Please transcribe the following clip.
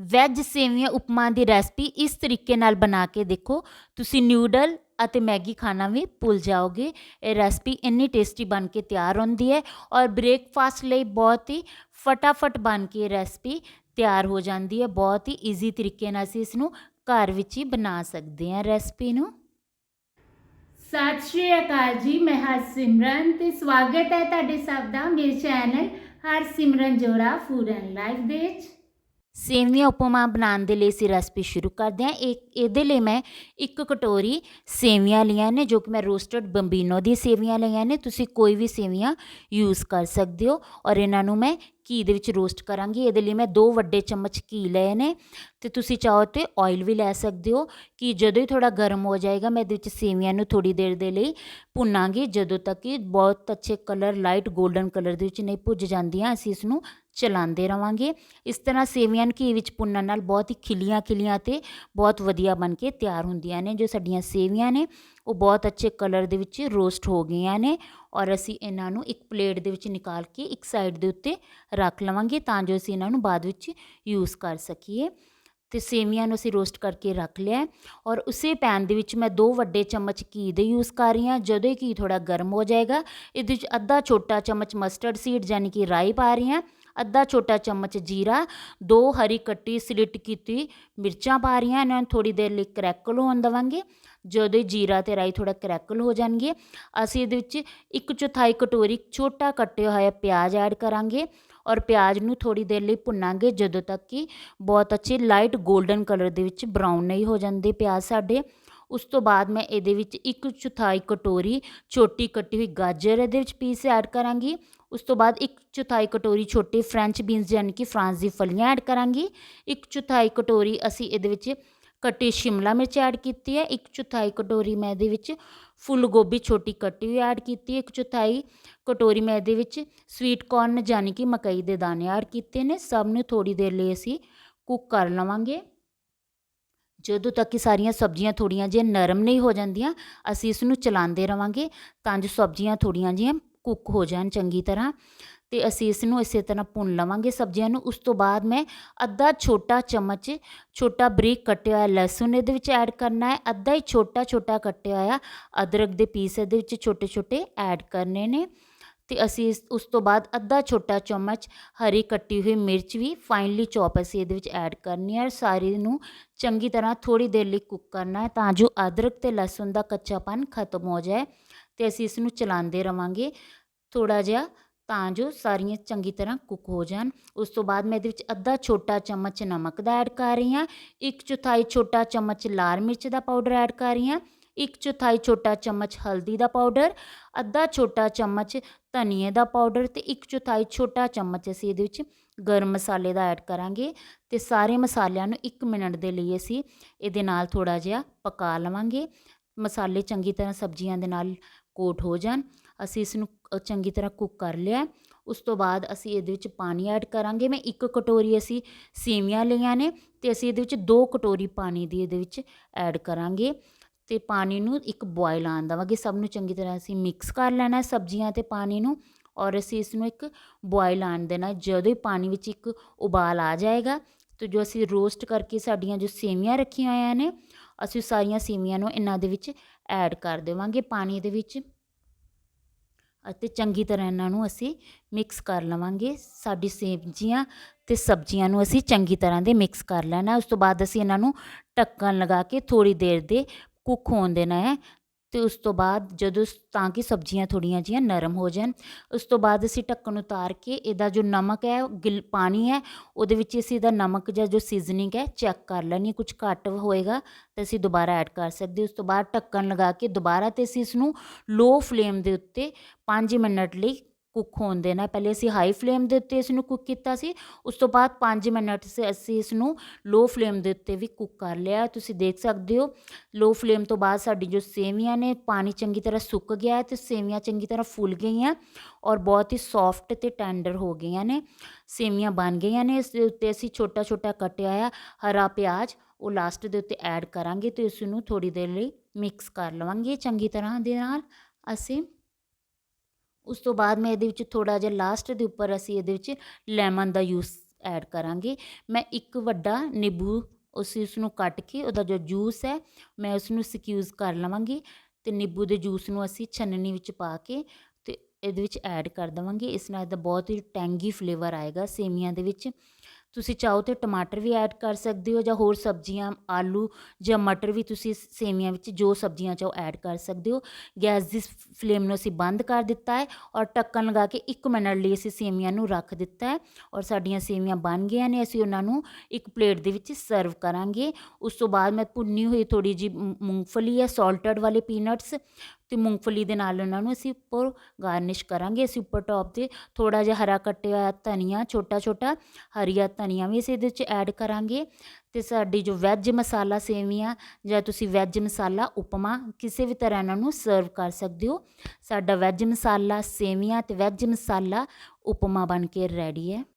Veg ਸੇਵੀਆਂ ਉਪਮਾ ਦੀ recipe ਇਸ ਤਰੀਕੇ ਨਾਲ ਬਣਾ ਕੇ ਦੇਖੋ। ਤੁਸੀਂ ਨਿਊਡਲ ਅਤੇ ਮੈਗੀ ਖਾਣਾ ਵੀ ਭੁੱਲ ਜਾਓਗੇ। ਇਹ ਰੈਸਪੀ ਇੰਨੀ ਟੇਸਟੀ ਬਣ ਕੇ ਤਿਆਰ ਹੁੰਦੀ ਹੈ ਔਰ ਬ੍ਰੇਕਫਾਸਟ ਲਈ ਬਹੁਤ ਹੀ ਫਟਾਫਟ ਬਣ ਕੇ ਇਹ ਰੈਸਪੀ ਤਿਆਰ ਹੋ ਜਾਂਦੀ ਹੈ। ਬਹੁਤ ਹੀ ਈਜ਼ੀ ਤਰੀਕੇ ਨਾਲ ਅਸੀਂ ਇਸ ਨੂੰ ਘਰ ਵਿੱਚ ਹੀ ਬਣਾ ਸਕਦੇ ਹਾਂ ਰੈਸਪੀ ਨੂੰ। ਸਤਿ ਸ਼੍ਰੀ ਅਕਾਲ ਜੀ, ਮੈਂ ਹਰਸਿਮਰਨ ਤੇ ਸਵਾਗਤ ਹੈ ਤੁਹਾਡੇ ਸਭ ਦਾ ਮੇਰੇ ਚੈਨਲ ਹਰਸਿਮਰਨ ਜੋੜਾ ਫੂਡ ਐਂਡ ਲਾਈਫ ਦੇ ਵਿੱਚ। ਸੇਵੀਆਂ ਉਪਮਾ ਬਣਾਉਣ ਦੇ ਲਈ ਅਸੀਂ ਰੈਸਪੀ ਸ਼ੁਰੂ ਕਰਦੇ ਹਾਂ। ਇਹ, ਇਹਦੇ ਲਈ ਮੈਂ ਇੱਕ ਕਟੋਰੀ ਸੇਵੀਆਂ ਲਈਆਂ ਨੇ, ਜੋ ਕਿ ਮੈਂ ਰੋਸਟਡ ਬੰਬੀਨੋ ਦੀ ਸੇਵੀਆਂ ਲਈਆਂ ਨੇ। ਤੁਸੀਂ ਕੋਈ ਵੀ ਸੇਵੀਆਂ ਯੂਜ਼ ਕਰ ਸਕਦੇ ਹੋ ਔਰ ਇਹਨਾਂ ਨੂੰ ਮੈਂ ਘੀ ਦੇ ਵਿੱਚ ਰੋਸਟ ਕਰਾਂਗੀ, ਇਹਦੇ ਲਈ ਮੈਂ ਦੋ ਵੱਡੇ ਚਮਚ ਘੀ ਲਏ ਨੇ ਤੇ ਤੁਸੀਂ ਚਾਹੋ ਤੇ ਆਇਲ ਵੀ ਲੈ ਸਕਦੇ ਹੋ। ਕਿ ਜਦੋਂ ਹੀ ਥੋੜਾ ਗਰਮ ਹੋ ਜਾਏਗਾ, ਮੈਂ ਇਹਦੇ ਵਿੱਚ ਸੇਵੀਆਂ ਨੂੰ ਥੋੜੀ ਦੇਰ ਦੇ ਲਈ ਭੁੰਨਾਂਗੀ, ਜਦੋਂ ਤੱਕ ਕਿ ਬਹੁਤ ਅੱਛੇ ਕਲਰ ਲਾਈਟ 골ਡਨ ਕਲਰ ਦੇ ਵਿੱਚ ਨਹੀਂ ਭੁੱਜ ਜਾਂਦੀਆਂ, ਅਸੀਂ ਇਸ ਨੂੰ ਚਲਾਉਂਦੇ ਰਵਾਂਗੇ। ਇਸ ਤਰ੍ਹਾਂ ਸੇਵੀਆਂ ਨੂੰ ਘੀ ਵਿੱਚ ਭੁੰਨਣ ਨਾਲ ਬਹੁਤ ਹੀ ਖਿਲੀਆਂ ਖਿਲੀਆਂ ਤੇ ਬਹੁਤ ਵਧੀਆ ਬਣ ਕੇ ਤਿਆਰ ਹੁੰਦੀਆਂ ਨੇ ਜੋ ਸਾਡੀਆਂ ਸੇਵੀਆਂ ਨੇ। ਉਹ ਬਹੁਤ ਅੱਛੇ ਕਲਰ ਦੇ ਵਿੱਚ ਰੋਸਟ ਹੋ ਗਈਆਂ ਨੇ ਔਰ ਅਸੀਂ ਇਹਨਾਂ ਨੂੰ ਇੱਕ ਪਲੇਟ ਦੇ ਵਿੱਚ ਨਿਕਾਲ ਕੇ ਇੱਕ ਸਾਈਡ ਦੇ ਉੱਤੇ ਰੱਖ ਲਵਾਂਗੇ ਤਾਂ ਜੋ ਅਸੀਂ ਇਹਨਾਂ ਨੂੰ ਬਾਅਦ ਵਿੱਚ ਯੂਜ਼ ਕਰ ਸਕੀਏ। ਤੇ ਸੇਵੀਆਂ ਨੂੰ ਅਸੀਂ ਰੋਸਟ ਕਰਕੇ ਰੱਖ ਲਿਆ ਔਰ ਉਸੇ ਪੈਨ ਦੇ ਵਿੱਚ ਮੈਂ ਦੋ ਵੱਡੇ ਚਮਚ ਘੀ ਦੇ ਯੂਜ਼ ਕਰ ਰਹੀ ਹਾਂ। ਜਦੋਂ ਘੀ ਥੋੜਾ ਗਰਮ ਹੋ ਜਾਏਗਾ, ਇਹਦੇ ਵਿੱਚ ਅੱਧਾ ਛੋਟਾ ਚਮਚ ਮਸਟਰਡ ਸੀਡ ਯਾਨੀ ਕਿ ਰਾਈ ਪਾ ਰਹੀ ਹਾਂ, ਅੱਧਾ ਛੋਟਾ ਚਮਚ ਜੀਰਾ, ਦੋ ਹਰੀ ਕੱਟੀ ਸਲਿਟ ਕੀਤੀ ਮਿਰਚਾਂ ਪਾ ਰਹੀਆਂ, ਇਹਨਾਂ ਨੂੰ ਥੋੜੀ ਦੇਰ ਲਈ ਕਰੈਕਲ ਹੋਣ ਦਵਾਂਗੇ ਜਦੋਂ ਜੀਰਾ ਤੇ ਰਾਈ ਥੋੜਾ ਕਰੈਕਲ ਹੋ ਜਾਣਗੇ। ਅਸੀਂ ਇਹਦੇ ਵਿੱਚ ਇੱਕ ਚੌਥਾਈ ਕਟੋਰੀ ਛੋਟਾ ਕੱਟਿਆ ਹੋਇਆ ਪਿਆਜ਼ ਐਡ ਕਰਾਂਗੇ ਔਰ ਪਿਆਜ਼ ਨੂੰ ਥੋੜੀ ਦੇਰ ਲਈ ਭੁੰਨਾਂਗੇ ਜਦੋਂ ਤੱਕ ਕਿ ਬਹੁਤ ਅੱਛੇ ਲਾਈਟ 골ਡਨ ਕਲਰ ਦੇ ਵਿੱਚ ਬਰਾਊਨ ਨਹੀਂ ਹੋ ਜਾਂਦੇ ਪਿਆਜ਼ ਸਾਡੇ। ਉਸ ਤੋਂ ਬਾਅਦ ਮੈਂ ਇਹਦੇ ਵਿੱਚ ਇੱਕ ਚੌਥਾਈ ਕਟੋਰੀ ਛੋਟੀ ਕੱਟੀ ਹੋਈ ਗਾਜਰ ਇਹਦੇ ਵਿੱਚ ਪੀਸ ਐਡ ਕਰਾਂਗੀ। ਉਸ ਤੋਂ ਬਾਅਦ ਇੱਕ ਚੌਥਾਈ ਕਟੋਰੀ ਛੋਟੇ ਫ੍ਰੈਂਚ ਬੀਨਸ ਯਾਨੀ ਕਿ ਫਰਾਂਸ ਦੀ ਫਲੀਆਂ ਐਡ ਕਰਾਂਗੀ। ਇੱਕ ਚੌਥਾਈ ਕਟੋਰੀ ਅਸੀਂ ਇਹਦੇ ਵਿੱਚ ਕੱਟੀ ਸ਼ਿਮਲਾ ਮਿਰਚ ਐਡ ਕੀਤੀ ਹੈ, ਇੱਕ ਚੌਥਾਈ ਕਟੋਰੀ ਮੈਂ ਇਹਦੇ ਵਿੱਚ ਫੁੱਲ ਗੋਭੀ ਛੋਟੀ ਕੱਟੀ ਹੋਈ ਐਡ ਕੀਤੀ ਹੈ, ਇੱਕ ਚੌਥਾਈ ਕਟੋਰੀ ਮੈਂ ਇਹਦੇ ਵਿੱਚ ਸਵੀਟ ਕਾਰਨ ਯਾਨੀ ਕਿ ਮਕਈ ਦੇ ਦਾਣੇ ਐਡ ਕੀਤੇ ਨੇ, ਸਭ ਨੂੰ ਥੋੜੀ ਦੇਰ ਲਈ ਅਸੀਂ ਕੁੱਕ ਕਰ ਲਵਾਂਗੇ। ਜਦੋਂ ਤੱਕ ਕਿ ਸਾਰੀਆਂ ਸਬਜ਼ੀਆਂ ਥੋੜੀਆਂ ਜਿਹੀਆਂ ਨਰਮ ਨਹੀਂ ਹੋ ਜਾਂਦੀਆਂ, ਅਸੀਂ ਇਸ ਨੂੰ ਚਲਾਉਂਦੇ ਰਵਾਂਗੇ ਤਾਂ ਜੋ ਸਬਜ਼ੀਆਂ ਥੋੜੀਆਂ ਜਿਹੀਆਂ ਕੁੱਕ ਹੋ ਜਾਣ ਚੰਗੀ ਤਰ੍ਹਾਂ ਤੇ ਅਸੀਂ ਇਸ ਨੂੰ ਇਸੇ ਤਰ੍ਹਾਂ ਭੁੰਨ ਲਵਾਂਗੇ ਸਬਜ਼ੀਆਂ ਨੂੰ। ਉਸ ਤੋਂ ਬਾਅਦ ਮੈਂ ਅੱਧਾ ਛੋਟਾ ਚਮਚ, ਛੋਟਾ ਬਰੀਕ ਕੱਟਿਆ ਹੋਇਆ ਲਸਣ ਇਹਦੇ ਵਿੱਚ ਐਡ ਕਰਨਾ ਹੈ। ਅੱਧਾ ਹੀ ਛੋਟਾ ਛੋਟਾ ਕੱਟਿਆ ਹੋਇਆ ਅਦਰਕ ਦੇ ਪੀਸ ਇਹਦੇ ਵਿੱਚ ਛੋਟੇ ਛੋਟੇ ਐਡ ਕਰਨੇ ਨੇ ਤੇ ਅਸੀਂ ਇਸ ਉਸ ਤੋਂ ਬਾਅਦ ਅੱਧਾ ਛੋਟਾ ਚਮਚ ਹਰੀ ਕੱਟੀ ਹੋਈ ਮਿਰਚ ਵੀ ਫਾਈਨਲੀ ਚੌਪ ਅਸੀਂ ਇਹਦੇ ਵਿੱਚ ਐਡ ਕਰਨੀ ਹੈ ਸਾਰੀ ਨੂੰ ਚੰਗੀ ਤਰ੍ਹਾਂ ਥੋੜੀ ਦੇਰ ਲਈ ਕੁੱਕ ਕਰਨਾ ਹੈ ਤਾਂ ਜੋ ਅਦਰਕ ਤੇ ਲਸਣ ਦਾ ਕੱਚਾਪਨ ਖਤਮ ਹੋ ਜਾਏ। ਤੇ ਅਸੀਂ ਇਸ ਨੂੰ ਚਲਾਉਂਦੇ ਰਵਾਂਗੇ। ਥੋੜਾ ਜਿਹਾ ਤਾਂ ਜੋ ਸਾਰੀਆਂ ਚੰਗੀ ਤਰ੍ਹਾਂ ਕੁੱਕ ਹੋ ਜਾਣ। ਉਸ ਤੋਂ ਬਾਅਦ ਮੈਂ ਇਹਦੇ ਵਿੱਚ ਅੱਧਾ ਛੋਟਾ ਚਮਚ ਨਮਕ ਦਾ ਐਡ ਕਰ ਰਹੀ ਹਾਂ। ਇੱਕ ਚੌਥਾਈ ਛੋਟਾ ਚਮਚ ਲਾਲ ਮਿਰਚ ਦਾ ਪਾਊਡਰ ਐਡ ਕਰ ਰਹੀ ਹਾਂ। ਇੱਕ ਚੌਥਾਈ ਛੋਟਾ ਚਮਚ ਹਲਦੀ ਦਾ ਪਾਊਡਰ, ਅੱਧਾ ਛੋਟਾ ਚਮਚ ਧਨੀਏ ਦਾ ਪਾਊਡਰ ਤੇ ਇੱਕ ਚੌਥਾਈ ਛੋਟਾ ਚਮਚ ਅਸੀਂ ਇਹਦੇ ਵਿੱਚ ਗਰਮ ਮਸਾਲੇ ਦਾ ਐਡ ਕਰਾਂਗੇ। ਤੇ ਸਾਰੇ ਮਸਾਲਿਆਂ ਨੂੰ 1 ਮਿੰਟ ਦੇ ਲਈ ਅਸੀਂ ਇਹਦੇ ਨਾਲ ਥੋੜਾ ਜਿਹਾ ਪਕਾ ਲਵਾਂਗੇ। ਮਸਾਲੇ ਚੰਗੀ ਤਰ੍ਹਾਂ ਸਬਜ਼ੀਆਂ ਦੇ ਨਾਲ ਕੋਟ ਹੋ ਜਾਣ। ਅਸੀਂ ਇਸ ਨੂੰ ਚੰਗੀ ਤਰ੍ਹਾਂ ਕੁੱਕ ਕਰ ਲਿਆ। ਉਸ ਤੋਂ ਬਾਅਦ ਅਸੀਂ ਇਹਦੇ ਵਿੱਚ ਪਾਣੀ ਐਡ ਕਰਾਂਗੇ। ਮੈਂ ਇੱਕ ਕਟੋਰੀ ਅਸੀਂ ਸੇਵੀਆਂ ਲਈਆਂ ਨੇ ਤੇ ਅਸੀਂ ਇਹਦੇ ਵਿੱਚ ਦੋ ਕਟੋਰੀ ਪਾਣੀ ਦੀ ਇਹਦੇ ਵਿੱਚ ਐਡ ਕਰਾਂਗੇ। ਤੇ ਪਾਣੀ ਨੂੰ ਇੱਕ ਬੋਇਲ ਆਉਣ ਦੇਵਾਂਗੇ। ਸਭ ਨੂੰ ਚੰਗੀ ਤਰ੍ਹਾਂ ਅਸੀਂ ਮਿਕਸ ਕਰ ਲੈਣਾ ਸਬਜ਼ੀਆਂ ਤੇ ਪਾਣੀ ਨੂੰ ਔਰ ਅਸੀਂ ਇਸ ਨੂੰ ਇੱਕ ਬੋਇਲ ਆਉਣ ਦੇਣਾ। ਜਦੋਂ ਹੀ ਪਾਣੀ ਵਿੱਚ ਇੱਕ ਉਬਾਲ ਆ ਜਾਏਗਾ, ਤੇ ਜੋ ਅਸੀਂ ਰੋਸਟ ਕਰਕੇ ਸਾਡੀਆਂ ਜੋ ਸੇਵੀਆਂ ਰੱਖੀਆਂ ਹੋਈਆਂ ਨੇ ਅਸੀਂ ਸਾਰੀਆਂ ਸੇਵੀਆਂ ਨੂੰ ਇਹਨਾਂ ਦੇ ਵਿੱਚ ਐਡ ਕਰ ਦੇਵਾਂਗੇ, ਪਾਣੀ ਦੇ ਵਿੱਚ ਅਤੇ ਚੰਗੀ ਤਰ੍ਹਾਂ ਇਹਨਾਂ ਨੂੰ ਅਸੀਂ ਮਿਕਸ ਕਰ ਲਵਾਂਗੇ। ਸਾਡੀ ਸਬਜ਼ੀਆਂ ਤੇ ਸਬਜ਼ੀਆਂ ਨੂੰ ਅਸੀਂ ਚੰਗੀ ਤਰ੍ਹਾਂ ਦੇ ਮਿਕਸ ਕਰ ਲੈਣਾ। ਉਸ ਤੋਂ ਬਾਅਦ ਅਸੀਂ ਇਹਨਾਂ ਨੂੰ ਢੱਕਣ ਲਗਾ ਕੇ ਥੋੜੀ ਦੇਰ ਦੇ ਕੁੱਕ ਹੋਣ ਦੇਣਾ ਹੈ। ਅਤੇ ਉਸ ਤੋਂ ਬਾਅਦ ਜਦੋਂ ਤਾਂ ਕਿ ਸਬਜ਼ੀਆਂ ਥੋੜ੍ਹੀਆਂ ਜਿਹੀਆਂ ਨਰਮ ਹੋ ਜਾਣ, ਉਸ ਤੋਂ ਬਾਅਦ ਅਸੀਂ ਢੱਕਣ ਉਤਾਰ ਕੇ ਇਹਦਾ ਜੋ ਨਮਕ ਹੈ ਗਿਲ, ਪਾਣੀ ਹੈ, ਉਹਦੇ ਵਿੱਚ ਅਸੀਂ ਇਹਦਾ ਨਮਕ ਜਾਂ ਜੋ ਸੀਜ਼ਨਿੰਗ ਹੈ ਚੈੱਕ ਕਰ ਲੈਣੀ ਕੁਝ ਘੱਟ ਹੋਏਗਾ ਤਾਂ ਅਸੀਂ ਦੁਬਾਰਾ ਐਡ ਕਰ ਸਕਦੇ ਉਸ ਤੋਂ ਬਾਅਦ ਢੱਕਣ ਲਗਾ ਕੇ ਦੁਬਾਰਾ ਤੇ ਅਸੀਂ ਇਸ ਨੂੰ ਲੋ ਫਲੇਮ ਦੇ ਉੱਤੇ 5 ਮਿੰਟ ਲਈ ਕੁੱਕ ਹੋਣ ਦੇਣਾ। ਪਹਿਲੇ ਅਸੀਂ ਹਾਈ ਫਲੇਮ ਦੇ ਉੱਤੇ ਇਸ ਨੂੰ ਕੁੱਕ ਕੀਤਾ ਸੀ। ਉਸ ਤੋਂ ਬਾਅਦ 5 ਮਿੰਟ ਸੇ, ਅਸੀਂ ਇਸ ਨੂੰ ਲੋ ਫਲੇਮ ਦੇ ਉੱਤੇ ਵੀ ਕੁੱਕ ਕਰ ਲਿਆ। ਤੁਸੀਂ ਦੇਖ ਸਕਦੇ ਹੋ ਲੋ ਫਲੇਮ ਤੋਂ ਬਾਅਦ ਸਾਡੀ ਜੋ ਸੇਵੀਆਂ ਨੇ, ਪਾਣੀ ਚੰਗੀ ਤਰ੍ਹਾਂ ਸੁੱਕ ਗਿਆ ਹੈ ਤੇ ਸੇਵੀਆਂ ਚੰਗੀ ਤਰ੍ਹਾਂ ਫੁੱਲ ਗਈਆਂ ਔਰ ਬਹੁਤ ਹੀ ਸੌਫਟ ਤੇ ਟੈਂਡਰ ਹੋ ਗਈਆਂ ਨੇ। ਸੇਵੀਆਂ ਬਣ ਗਈਆਂ ਨੇ। ਇਸ ਦੇ ਉੱਤੇ ਅਸੀਂ ਛੋਟਾ ਛੋਟਾ ਕੱਟਿਆ ਆ ਹਰਾ ਪਿਆਜ਼। ਉਹ ਲਾਸਟ ਦੇ ਉੱਤੇ ਐਡ ਕਰਾਂਗੇ ਤੇ ਇਸ ਨੂੰ ਥੋੜੀ ਦੇਰ ਲਈ ਮਿਕਸ ਕਰ ਲਵਾਂਗੇ। ਚੰਗੀ ਤਰ੍ਹਾਂ ਦੇ ਨਾਲ ਅਸੀਂ ਉਸ ਤੋਂ ਬਾਅਦ ਮੈਂ ਇਹਦੇ ਵਿੱਚ ਥੋੜਾ ਜਿਹਾ ਲਾਸਟ ਦੇ ਉੱਪਰ ਅਸੀਂ ਇਹਦੇ ਵਿੱਚ ਲੈਮਨ ਦਾ ਯੂਸ ਐਡ ਕਰਾਂਗੇ। ਮੈਂ ਇੱਕ ਵੱਡਾ ਨਿੰਬੂ ਉਸ ਉਸ ਨੂੰ ਕੱਟ ਕੇ ਉਹਦਾ ਜੋ ਜੂਸ ਹੈ, ਮੈਂ ਉਸ ਨੂੰ ਸਿਕਿਊਜ਼ ਕਰ ਲਵਾਂਗੀ ਅਤੇ ਨਿੰਬੂ ਦੇ ਜੂਸ ਨੂੰ ਅਸੀਂ ਛੰਨਣੀ ਵਿੱਚ ਪਾ ਕੇ ਅਤੇ ਇਹਦੇ ਵਿੱਚ ਐਡ ਕਰ ਦੇਵਾਂਗੇ। ਇਸ ਨਾਲ ਇਹਦਾ ਬਹੁਤ ਹੀ ਟੈਂਗੀ ਫਲੇਵਰ ਆਏਗਾ ਸੇਵੀਆਂ ਦੇ ਵਿੱਚ। ਤੁਸੀਂ ਚਾਹੋ ਤਾਂ ਟਮਾਟਰ ਵੀ ਐਡ ਕਰ ਸਕਦੇ ਹੋ ਜਾਂ ਹੋਰ ਸਬਜ਼ੀਆਂ, ਆਲੂ ਜਾਂ ਮਟਰ ਵੀ ਤੁਸੀਂ ਸ- ਸੇਵੀਆਂ ਵਿੱਚ ਜੋ ਸਬਜ਼ੀਆਂ ਚਾਹੋ ਐਡ ਕਰ ਸਕਦੇ ਹੋ। ਗੈਸ ਦੀ ਫਲੇਮ ਨੂੰ ਅਸੀਂ ਬੰਦ ਕਰ ਦਿੱਤਾ ਹੈ ਔਰ ਢੱਕਣ ਲਗਾ ਕੇ 1 ਮਿੰਟ ਲਈ ਅਸੀਂ ਸੇਵੀਆਂ ਨੂੰ ਰੱਖ ਦਿੱਤਾ ਹੈ ਔਰ ਸਾਡੀਆਂ ਸੇਵੀਆਂ ਬਣ ਗਈਆਂ ਨੇ, ਅਸੀਂ ਉਹਨਾਂ ਨੂੰ ਇੱਕ ਪਲੇਟ ਦੇ ਵਿੱਚ ਸਰਵ ਕਰਾਂਗੇ। ਉਸ ਤੋਂ ਬਾਅਦ ਮੈਂ ਭੁੰਨੀ ਹੋਈ ਥੋੜੀ ਜੀ ਮੂੰਗਫਲੀ ਹੈ, ਸਾਲਟਡ ਵਾਲੇ ਪੀਨਟਸ ਤੇ ਮੂੰਗਫਲੀ ਦੇ ਨਾਲ ਉਹਨਾਂ ਨੂੰ ਅਸੀਂ ਉੱਪਰ ਗਾਰਨਿਸ਼ ਕਰਾਂਗੇ। ਅਸੀਂ ਉੱਪਰ ਟੌਪ ਤੇ ਥੋੜਾ ਜਿਹਾ ਹਰਾ ਕੱਟਿਆ ਹੋਇਆ ਧਨੀਆ ਛੋਟਾ ਛੋਟਾ ਹਰੀਆ ਧਨੀਆ ਵੀ ਅਸੀਂ ਇਹਦੇ ਵਿੱਚ ਐਡ ਕਰਾਂਗੇ। ਤੇ ਸਾਡੀ ਜੋ ਵੈਜ ਮਸਾਲਾ ਸੇਵੀਆਂ ਜਾਂ ਤੁਸੀਂ ਵੈਜ ਮਸਾਲਾ, ਉਪਮਾ ਕਿਸੇ ਵੀ ਤਰ੍ਹਾਂ ਇਹਨਾਂ ਨੂੰ ਸਰਵ ਕਰ ਸਕਦੇ ਹੋ। ਸਾਡਾ ਵੈਜ ਮਸਾਲਾ, ਸੇਵੀਆਂ ਤੇ ਵੈਜ ਮਸਾਲਾ, ਉਪਮਾ ਬਣ ਕੇ ਰੈਡੀ ਹੈ।